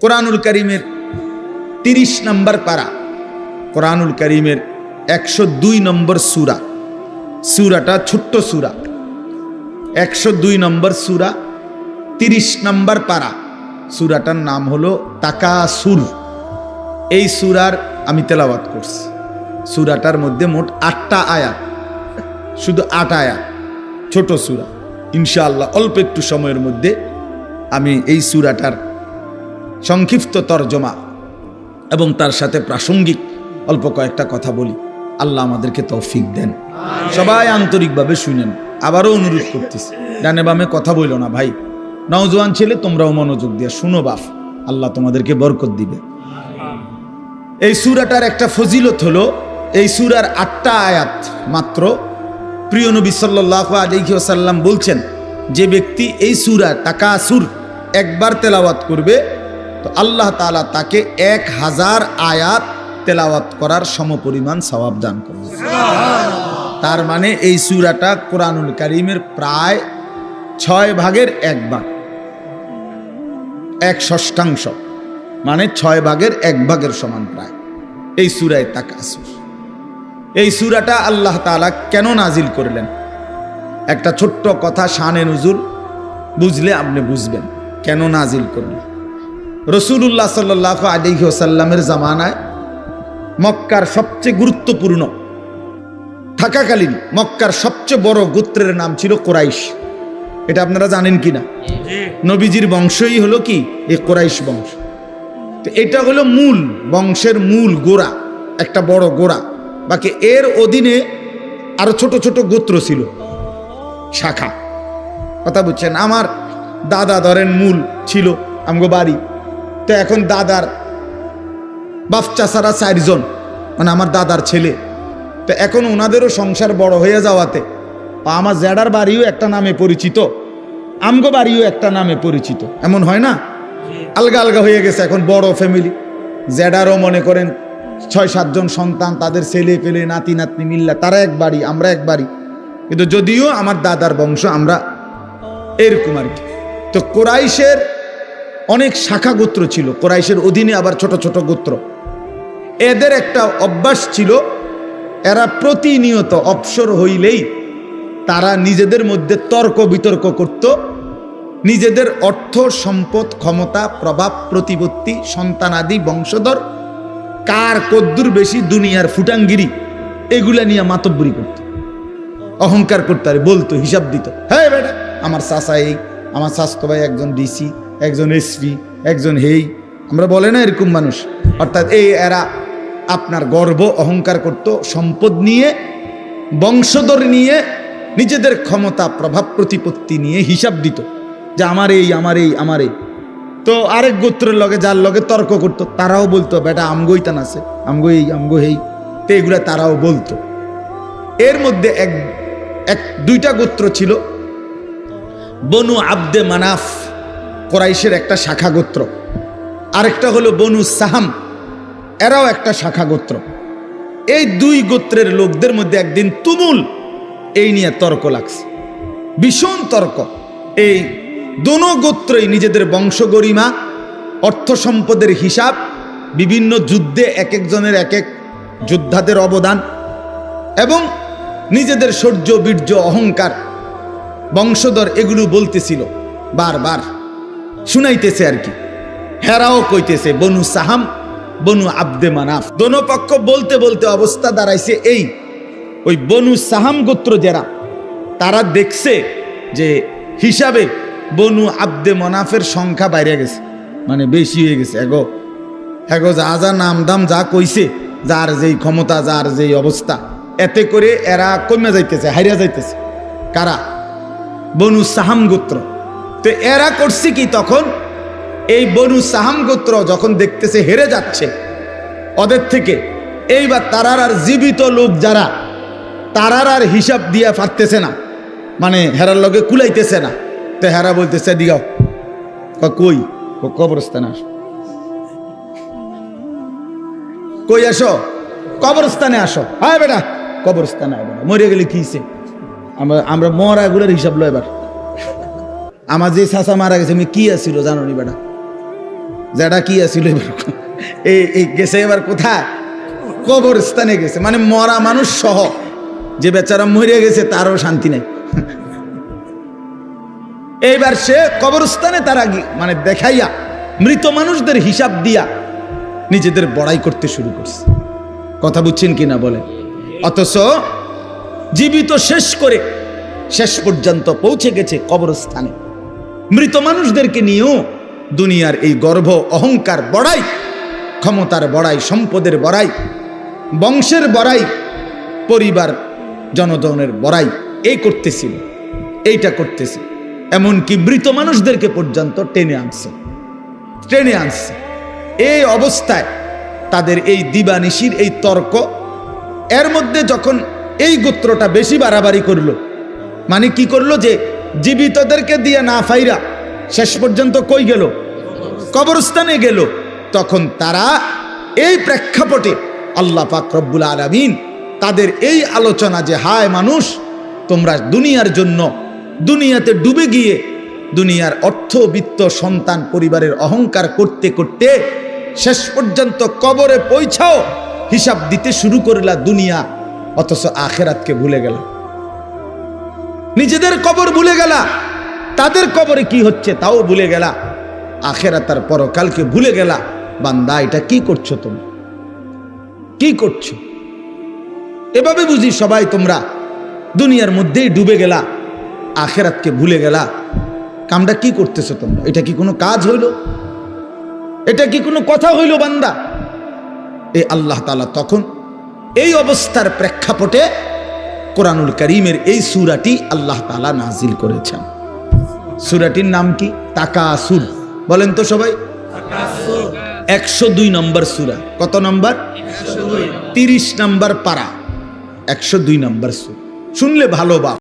কোরআনুল করিমের তিরিশ নম্বর পারা। কোরআনুল করিমের একশো দুই নম্বর সুরা। সুরাটা ছোট্ট সুরা। একশো দুই নম্বর সুরা, তিরিশ নম্বর পারা। সুরাটার নাম হলো তাকাসুর এই সুরার আমি তেলাওয়াত করছি। সুরাটার মধ্যে মোট আটটা আয়াত। শুধু আট আয়াত। ছোট সুরা। ইনশাআল্লাহ অল্প একটু সময়ের মধ্যে আমি এই সুরাটার সংক্ষিপ্ত তর্জমা এবং তার সাথে প্রাসঙ্গিক অল্প কয়েকটা কথা বলি। আল্লাহ আমাদেরকে তৌফিক দেন। সবাই আন্তরিকভাবে শুনেন। আবারও অনুরোধ করতেছি। ডানে বামে কথা বইল না ভাই। নওজোয়ান ছেলে তোমরাও মনোযোগ দিয়ে শুনো বাফ আল্লাহ তোমাদেরকে বরকত দিবে। এই সুরাটার একটা ফজিলত হলো এই সুরার আটটা আয়াত মাত্র প্রিয় নবী সাল্লাহ আলিহাসাল্লাম বলছেন যে ব্যক্তি এই সুরা টাকা সুর একবার তেলাওয়াত করবে তো আল্লাহ তাআলা তাকে এক হাজার আয়াত তেলাওয়াত করার সমপরিমাণ সওয়াব দান করবে তার মানে এই সুরাটা কোরআনুল করিমের প্রায় ছয় ভাগের এক ভাগ। এক ষষ্ঠাংশ। মানে ছয় ভাগের এক ভাগের সমান প্রায়। এই সুরায় তাকাসুর। এই সুরাটা আল্লাহ তাআলা কেন নাজিল করলেন? একটা ছোট্ট কথা শানে নজুল বুঝলে আপনি বুঝবেন। কেন নাজিল করলেন? রসুল্লাহ সাল্লাহ আলিহি ওসাল্লামের জামানায় মক্কার সবচেয়ে গুরুত্বপূর্ণ থাকাকালীন মক্কার সবচেয়ে বড় গোত্রের নাম ছিল কোরাইশ। এটা আপনারা জানেন কি না নবীজির বংশই হলো কি? এই কোরাইশ বংশ। তো এটা হলো মূল বংশের মূল গোড়া একটা বড় গোড়া। বাকি এর অধীনে আরও ছোট ছোট গোত্র ছিল। শাখা। কথা বুঝছেন? আমার দাদা ধরেন মূল ছিল আমগো বাড়ি। তো এখন দাদার বাচ্চা সারা চারজন মানে আমার দাদার ছেলে। তো এখন ওনাদেরও সংসার বড় হয়ে যাওয়াতে আমার জ্যাডার বাড়িও একটা নামে পরিচিত, আমগো বাড়িও একটা নামে পরিচিত। এমন হয় না? আলগা আলগা হয়ে গেছে এখন বড় ফ্যামিলি জ্যাডারও মনে করেন ছয় সাতজন সন্তান, তাদের ছেলে পেলে, নাতি নাতনি মিল্লা, তারা এক বাড়ি, আমরা এক বাড়ি। কিন্তু যদিও আমার দাদার বংশ আমরা এরকম আর কি। তো কোরাইশের অনেক শাখা গোত্র ছিল। কোরাইশের অধীনে আবার ছোট ছোট গোত্র। এদের একটা অভ্যাস ছিল, এরা প্রতিনিয়ত অবসর হইলেই তারা নিজেদের মধ্যে তর্ক বিতর্ক করত, নিজেদের অর্থ, সম্পদ, ক্ষমতা, প্রভাব, প্রতিপত্তি সন্তানাদি বংশধর, কার কদ্দুর বেশি, দুনিয়ার ফুটাঙ্গিরি, এগুলা নিয়ে মাতব্বরি করত। অহংকার করতে, আরে বলতো, হিসাব দিত। হ্যাঁ বেটা, আমার চাষা এই, আমার স্বাস্থ্য ভাই একজন ডিসি একজন এসপি, একজন হেই। আমরা বলে না এরকম মানুষ। অর্থাৎ এই এরা আপনার গর্ব, অহংকার করত, সম্পদ নিয়ে, বংশধর নিয়ে, নিজেদের ক্ষমতা, প্রভাব, প্রতিপত্তি নিয়ে হিসাব দিত যে আমার এই আমার এই আমার এই। তো আরেক গোত্রের লগে, যার লগে তর্ক করতো, তারাও বলতো, বেটা আমগোই তান আছে, আমগো এই, আমগো হেই। তো এগুলা তারাও বলতো। এর মধ্যে এক এক, দুইটা গোত্র ছিল, বনু আব্দে মানাফ। কোরাইশের একটা শাখা গোত্র। আরেকটা হলো বনু সাহাম, এরাও একটা শাখা গোত্র। এই দুই গোত্রের লোকদের মধ্যে একদিন তুমুল এই নিয়ে তর্ক লাগছে। ভীষণ তর্ক। এই দোনো গোত্রই নিজেদের বংশ গরিমা, অর্থ সম্পদের হিসাব, বিভিন্ন যুদ্ধে এক একজনের এক এক যোদ্ধাদের অবদান এবং নিজেদের শৌর্য, বীর্য, অহংকার বংশধর এগুলো বলতেছিল বারবার। শুনাইতেছে আর কি। হেরাও কইতেছে, বনু সাহাম, বনু আব্দে মানাফ। দোনো পক্ষ বলতে বলতে অবস্থা দাঁড়াইছে এই, ওই বনু সাহাম গোত্র যারা, তারা দেখছে যে হিসাবে বনু আব্দে মনাফের সংখ্যা বাইরে গেছে মানে বেশি হয়ে গেছে। এগো এগো, যা যা, নাম, দাম, যা কইছে, যার যেই ক্ষমতা, যার যেই অবস্থা, এতে করে এরা কমে যাইতেছে হারিয়া যাইতেছে। কারা? বনু সাহাম গোত্র। তো এরা করছে কি তখন? এই বনু সাহাম গোত্র যখন দেখতেছে হেরে যাচ্ছে, ওদের থেকে এইবার তারার আর জীবিত লোক যারা, তারার আর হিসাব দিয়া পারতেছে না মানে হেরার লগে কুলাইতেছে না। তো হেরা বলতেছে দিগাও কই? কবরস্থানে আস। কই আসো? কবরস্থানে আসো। হ্যাঁ বেটা। কবরস্থানে আয় বেটা মরে গেলে কি আমরা আমরা মরা গুলোর হিসাব লো এবার। আমার যে চাচা মারা গেছে, আমি কি আসছিল জানো নি বেটা? যেটা কি আছিল এই এই গেছে এবার কোথায়? কবরস্থানে গেছে। মানে মরা মানুষ সহ। যে বেচারা মরে গেছে, তারও শান্তি নেই। এইবার সে কবরস্থানে তারা মানে দেখাইয়া, মৃত মানুষদের হিসাব দিয়া নিজেদের বড়াই করতে শুরু করছে। কথা বুঝছেন কিনা বলে অথচ জীবিত শেষ করে শেষ পর্যন্ত পৌঁছে গেছে কবরস্থানে। মৃত মানুষদেরকে নিয়েও দুনিয়ার এই গর্ভ অহংকার বড়াই, ক্ষমতার বড়াই, সম্পদের বড়াই, বংশের বড়াই, পরিবার, জনগণের বড়াই, এই করতেছিল, এইটা করতেছে। এমনকি মৃত মানুষদেরকে পর্যন্ত টেনে আনছে টেনে আনছে। এই অবস্থায় তাদের এই দিবানিশির এই তর্ক, এর মধ্যে যখন এই গোত্রটা বেশি বাড়াবাড়ি করল মানে কি করল যে জীবিতদেরকে দিয়ে না ফাইরা শেষ পর্যন্ত কই গেল? কবরস্থানে গেল। তখন তারা এই প্রেক্ষাপটে আল্লাহ পাক রব্বুল আলমিন তাদের এই আলোচনা যে, হায় মানুষ, তোমরা দুনিয়ার জন্য দুনিয়াতে ডুবে গিয়ে দুনিয়ার অর্থ, বিত্ত, সন্তান, পরিবারের অহংকার করতে করতে শেষ পর্যন্ত কবরে পৌঁছাও, হিসাব দিতে শুরু করলা দুনিয়া, অথচ আখেরাতকে ভুলে গেল। নিজেদের কবর ভুলে গেলা। তাদের কবরে কি হচ্ছে তাও ভুলে গেলা। আখেরা তার পরকালকে ভুলে গেলা। বান্দা, এটা কি করছ তুমি কি করছ? এভাবে বুঝি সবাই তোমরা দুনিয়ার মধ্যেই ডুবে গেলা, আখেরাতকে ভুলে গেলা। কামটা কি করতেছো তোমরা? এটা কি কোনো কাজ হইল? এটা কি কোনো কথা হইল বান্দা? এই আল্লাহ তালা তখন এই অবস্থার প্রেক্ষাপটে কোরআনুল করিমের এই সুরাটি আল্লাহ তালা নাজিল করেছেন। সুরাটির নাম কি? তাকাসুর। বলেন তো সবাই। একশো দুই নম্বর সুরা। কত নম্বর? তিরিশ নম্বর পারা। একশো দুই নম্বর সুর। শুনলে ভালো বাপ